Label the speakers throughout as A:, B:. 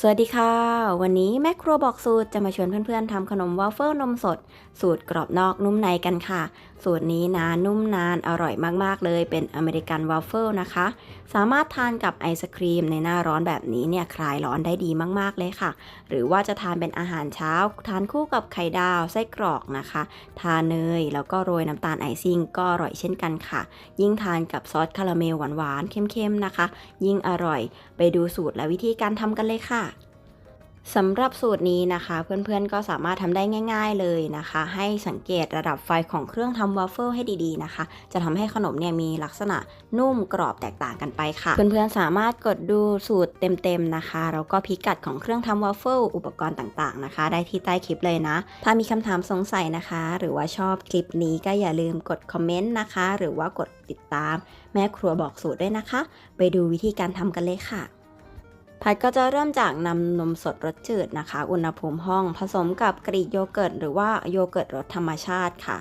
A: สวัสดีค่ะ วันนี้แม่ครัวบอกสูตรจะมาชวนเพื่อนๆทำขนมวาฟเฟิลนมสด สูตรกรอบนอกนุ่มในกันค่ะ สูตรนี้นะนุ่มนานอร่อยมากๆเลยเป็นอเมริกันวาฟเฟิลนะคะ สามารถทานกับไอศครีมในหน้าร้อนแบบนี้เนี่ยคลายร้อนได้ดีมากๆเลยค่ะ หรือว่าจะทานเป็นอาหารเช้า ทานคู่กับไข่ดาวไส้กรอกนะคะ ทาเนยแล้วก็โรยน้ำตาลไอซิ่งก็อร่อยเช่นกันค่ะ ยิ่งทานกับซอสคาราเมลหวานๆเข้มๆนะคะ ยิ่งอร่อย ไปดูสูตรและวิธีการทำกันเลยค่ะ สำหรับสูตรนี้นะคะ เพื่อนๆก็สามารถทำได้ง่าย ๆเลยนะคะ ให้สังเกตระดับไฟของเครื่องทำวาฟเฟิลให้ดีๆนะคะ จะทำให้ขนมเนี่ยมีลักษณะนุ่มกรอบแตกต่างกันไปค่ะ เพื่อนๆสามารถกดดูสูตรเต็มๆนะคะแล้วก็พิกัดของเครื่องทำวาฟเฟิลอุปกรณ์ต่างๆนะคะ ได้ที่ใต้คลิปเลยนะ ถ้ามีคำถามสงสัยนะคะ หรือว่าชอบคลิปนี้ก็อย่าลืมกดคอมเมนต์นะคะ หรือว่ากดติดตาม แม่ครัวบอกสูตรด้วยนะคะ ไปดูวิธีการทำกันเลยค่ะ พัดก็จะเริ่มจากนำนมสดรสจืดนะคะ อุณหภูมิห้อง ผสมกับกรีกโยเกิร์ตหรือว่าโยเกิร์ตรสธรรมชาติค่ะ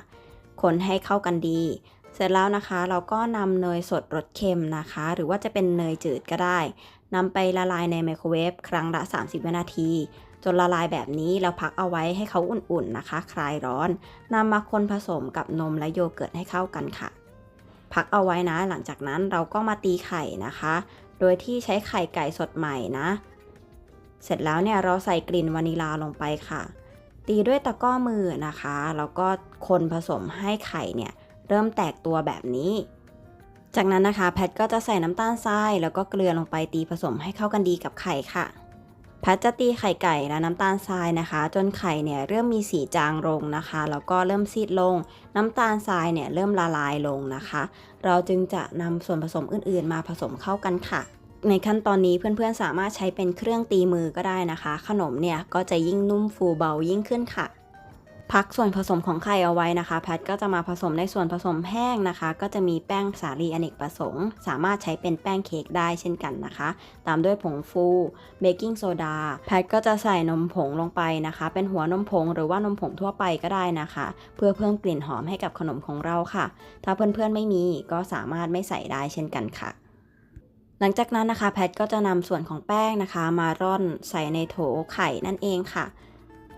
A: คนให้เข้ากันดี เสร็จแล้วนะคะ เราก็นำเนยสดรสเค็มนะคะ หรือว่าจะเป็นเนยจืดก็ได้นำไปละลายในไมโครเวฟครั้งละ 30 วินาที จนละลายแบบนี้เราพักเอาไว้ให้เขาอุ่นๆนะคะ คลายร้อนนำมาคนผสมกับนมและโยเกิร์ตให้เข้ากันค่ะ พักเอาไว้นะ หลังจากนั้นเราก็มาตีไข่นะคะ โดยที่ใช้ไข่ไก่สดใหม่นะ เสร็จแล้วเนี่ยเราใส่กลิ่นวานิลาลงไปค่ะ ตีด้วยตะก้อมือนะคะ แล้วก็คนผสมให้ไข่เนี่ยเริ่มแตกตัวแบบนี้ จากนั้นนะคะแพทก็จะใส่น้ำตาลทรายแล้วก็เกลือลงไปตีผสมให้เข้ากันดีกับไข่ค่ะ พทจะตีไข่ไก่และน้ำตาลทรายนะคะ จนไข่เนี่ยเริ่มมีสีจางลงนะคะ แล้วก็เริ่มซีดลง น้ำตาลทรายเนี่ยเริ่มละลายลงนะคะ เราจึงจะนำส่วนผสมอื่นๆ มาผสมเข้ากันค่ะในขั้นตอนนี้เพื่อนๆสามารถใช้เป็นเครื่องตีมือก็ได้นะคะ ขนมเนี่ยก็จะยิ่งนุ่มฟูเบายิ่งขึ้นค่ะ พักส่วนผสมของไข่เอาไว้นะคะ แพทก็จะมาผสมในส่วนผสมแห้งนะคะ ก็จะมีแป้งสาลีอเนกประสงค์ สามารถใช้เป็นแป้งเค้กได้เช่นกันนะคะ ตามด้วยผงฟูเบกกิ้งโซดาแพทก็จะใส่นมผงลงไปนะคะ เป็นหัวนมผงหรือว่านมผงทั่วไปก็ได้นะคะ เพื่อเพิ่มกลิ่นหอมให้กับขนมของเราค่ะ ถ้าเพื่อนๆไม่มีก็สามารถไม่ใส่ได้เช่นกันค่ะหลังจากนั้นนะคะแพทก็จะนำส่วนของแป้งนะคะ มาร่อนใส่ในโถไข่นั่นเองค่ะ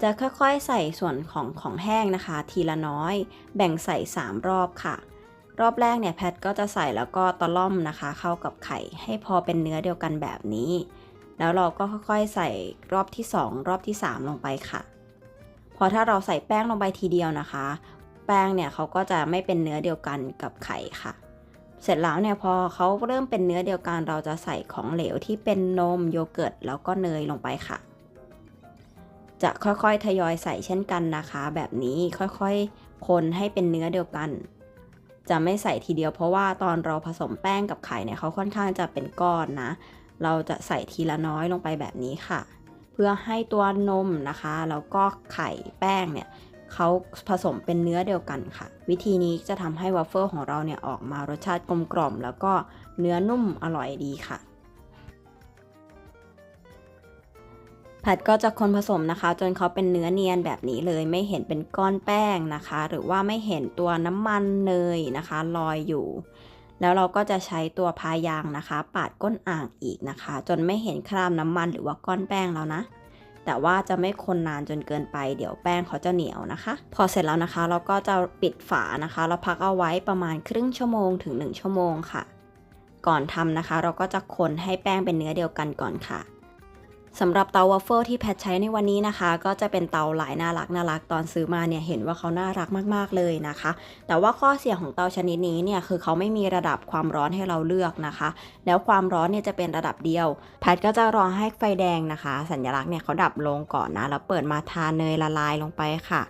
A: จะค่อยๆใส่ส่วนของของแห้งนะคะ ทีละน้อย แบ่งใส่ 3 รอบค่ะ รอบแรกเนี่ยแพทก็จะใส่แล้วก็ตะล่อมนะคะ เข้ากับไข่ให้พอเป็นเนื้อเดียวกันแบบนี้ แล้วเราก็ค่อยๆใส่รอบที่ 2 รอบที่ 3 ลงไปค่ะ พอถ้าเราใส่แป้งลงไปทีเดียวนะคะ แป้งเนี่ยเขาก็จะไม่เป็นเนื้อเดียวกันกับไข่ค่ะเสร็จแล้วเนี่ยพอเขาเริ่มเป็นเนื้อเดียวกันเราจะใส่ของเหลวที่เป็นนมโยเกิร์ตแล้วก็เนยลงไปค่ะ จะค่อยๆ ทยอยใส่เช่นกันนะคะ แบบนี้ค่อยๆ คนให้เป็นเนื้อเดียวกัน จะไม่ใส่ทีเดียวเพราะว่าตอนเราผสมแป้งกับไข่เนี่ยเขาค่อนข้างจะเป็นก้อนนะ เราจะใส่ทีละน้อยลงไปแบบนี้ค่ะ เพื่อให้ตัวนมนะคะแล้วก็ไข่แป้งเนี่ยเขาผสมเป็นเนื้อเดียวกันค่ะ วิธีนี้จะทำให้วาฟเฟิลของเราเนี่ยออกมารสชาติกลมกล่อม แล้วก็เนื้อนุ่มอร่อยดีค่ะ ผัดก็จะคนผสมนะคะ จนเขาเป็นเนื้อเนียนแบบนี้เลย ไม่เห็นเป็นก้อนแป้งนะคะ หรือว่าไม่เห็นตัวน้ำมันเนยนะคะลอยอยู่ แล้วเราก็จะใช้ตัวพายางนะคะ ปาดก้นอ่างอีกนะคะ จนไม่เห็นคราบน้ำมันหรือว่าก้อนแป้งแล้วนะแต่ว่าจะไม่คนนานจนเกินไป เดี๋ยวแป้งเขาจะเหนียวนะคะ พอเสร็จแล้วนะคะ เราก็จะปิดฝานะคะ เราพักเอาไว้ประมาณครึ่งชั่วโมงถึง 1 ชั่วโมงค่ะ ก่อนทำนะคะ เราก็จะคนให้แป้งเป็นเนื้อเดียวกันก่อนค่ะ สำหรับเตาวาฟเฟิลที่แพทใช้ในวันนี้นะคะ ก็จะเป็นเตาหลายน่ารักน่ารักตอนซื้อมาเนี่ยเห็นว่าเขาน่ารักมากๆเลยนะคะ แต่ว่าข้อเสียของเตาชนิดนี้เนี่ยคือเขาไม่มีระดับความร้อนให้เราเลือกนะคะ แล้วความร้อนเนี่ยจะเป็นระดับเดียว แพทก็จะรอให้ไฟแดงนะคะ สัญลักษณ์เนี่ยเขาดับลงก่อนนะแล้วเปิดมาทาเนยละลายลงไปค่ะ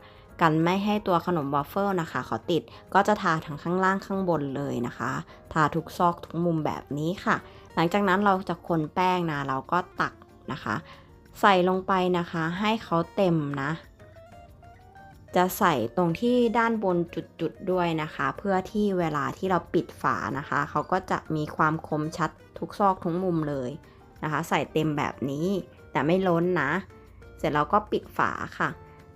A: กันไม่ให้ตัวขนมวาฟเฟิลนะคะเขาติดก็จะทาทั้งข้างล่างข้างบนเลยนะคะ ทาทุกซอกทุกมุมแบบนี้ค่ะ หลังจากนั้นเราจะคนแป้งนะเราก็ตัก นะคะ ใส่ลงไปนะคะให้เขาเต็มนะ จะใส่ตรงที่ด้านบนจุดๆด้วยนะคะ เพื่อที่เวลาที่เราปิดฝานะคะ เขาก็จะมีความคมชัดทุกซอกทุกมุมเลยนะคะ ใส่เต็มแบบนี้แต่ไม่ล้นนะ เสร็จแล้วก็ปิดฝาค่ะ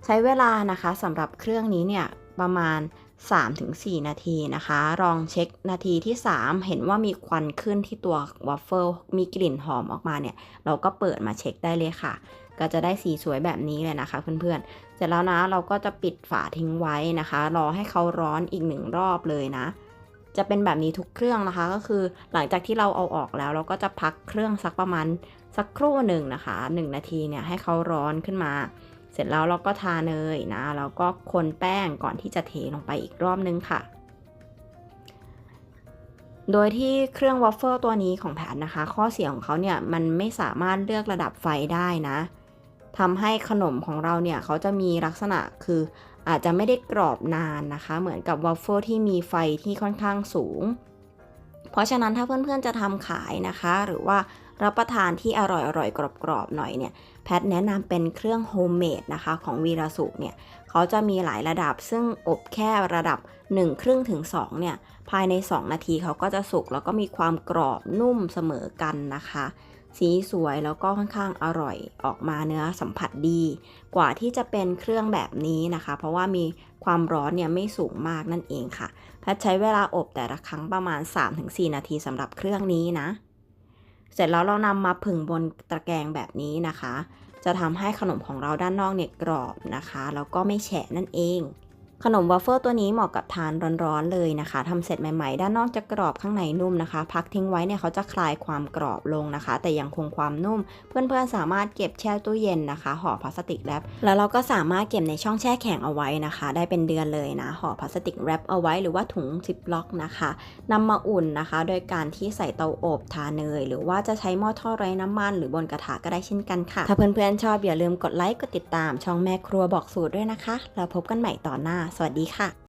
A: ใช้เวลานะคะสำหรับเครื่องนี้เนี่ยประมาณ 3-4 นาทีนะคะ ลองเช็คนาทีที่ 3 เห็นว่ามีควันขึ้นที่ตัววอฟเฟิลมีกลิ่นหอมออกมาเนี่ย เราก็เปิดมาเช็คได้เลยค่ะ ก็จะได้สีสวยแบบนี้เลยนะคะเพื่อนๆ เสร็จแล้วนะเราก็จะปิดฝาทิ้งไว้นะคะ รอให้เขาร้อนอีกหนึ่งรอบเลยนะ จะเป็นแบบนี้ทุกเครื่องนะคะ ก็คือหลังจากที่เราเอาออกแล้ว เราก็จะพักเครื่องสักประมาณสักครู่หนึ่งนะคะ 1 นาทีเนี่ยให้เขาร้อนขึ้นมา เสร็จแล้วเราก็ทาเนยนะแล้วก็คนแป้งก่อนที่จะเทลงไปอีกรอบนึงค่ะ โดยที่เครื่องวอฟเฟิลตัวนี้ของแผนนะคะ ข้อเสียของเขาเนี่ยมันไม่สามารถเลือกระดับไฟได้นะทำให้ขนมของเราเนี่ยเขาจะมีลักษณะคืออาจจะไม่ได้กรอบนานนะคะ เหมือนกับวอฟเฟิลที่มีไฟที่ค่อนข้างสูง ราะฉะนั้นถ้าเพื่อนๆจะทำขายนะคะ หรือว่ารับประทานที่อร่อยๆ กรอบๆ หน่อยเนี่ย แพทแนะนำเป็นเครื่องโฮมเมดนะคะ ของวีรสุเนี่ย เขาจะมีหลายระดับซึ่งอบแค่ระดับ1ครึ่งถึง2เนี่ย ภายใน 2 นาทีเขาก็จะสุก แล้วก็มีความกรอบนุ่มเสมอกันนะคะ สีสวยแล้วก็ค่อนข้างอร่อยออกมาเนื้อสัมผัสดี กว่าที่จะเป็นเครื่องแบบนี้นะคะ เพราะว่ามีความร้อนเนี่ยไม่สูงมากนั่นเองค่ะแพทใช้เวลาอบแต่ละครั้งประมาณ 3-4 นาทีสำหรับเครื่องนี้นะ เสร็จแล้วเรานำมาผึ่งบนตะแกรงแบบนี้นะคะ จะทำให้ขนมของเราด้านนอกเนี่ยกรอบนะคะแล้วก็ไม่แฉะนั่นเอง ขนมวาฟเฟิลตัวนี้เหมาะกับทานร้อนๆเลยนะคะทำเสร็จใหม่ๆ ด้านนอกจะกรอบข้างในนุ่มนะคะ พักทิ้งไว้เนี่ยเขาจะคลายความกรอบลงนะคะ แต่ยังคงความนุ่ม เพื่อนๆสามารถเก็บแช่ตู้เย็นนะคะห่อพลาสติกแรปแล้วเราก็สามารถเก็บในช่องแช่แข็งเอาไว้นะคะ ได้เป็นเดือนเลยนะห่อพลาสติกแรปเอาไว้หรือว่าถุงซิปล็อกนะคะนำมาอุ่นนะคะ โดยการที่ใส่เตาอบทาเนย หรือว่าจะใช้หม้อทอดไร้น้ำมัน หรือบนกระทะก็ได้เช่นกันค่ะ ถ้าเพื่อนๆชอบอย่าลืมกดไลค์กดติดตามช่องแม่ครัวบอกสูตรด้วยนะคะแล้วพบกันใหม่ตอนหน้าสวัสดีค่ะ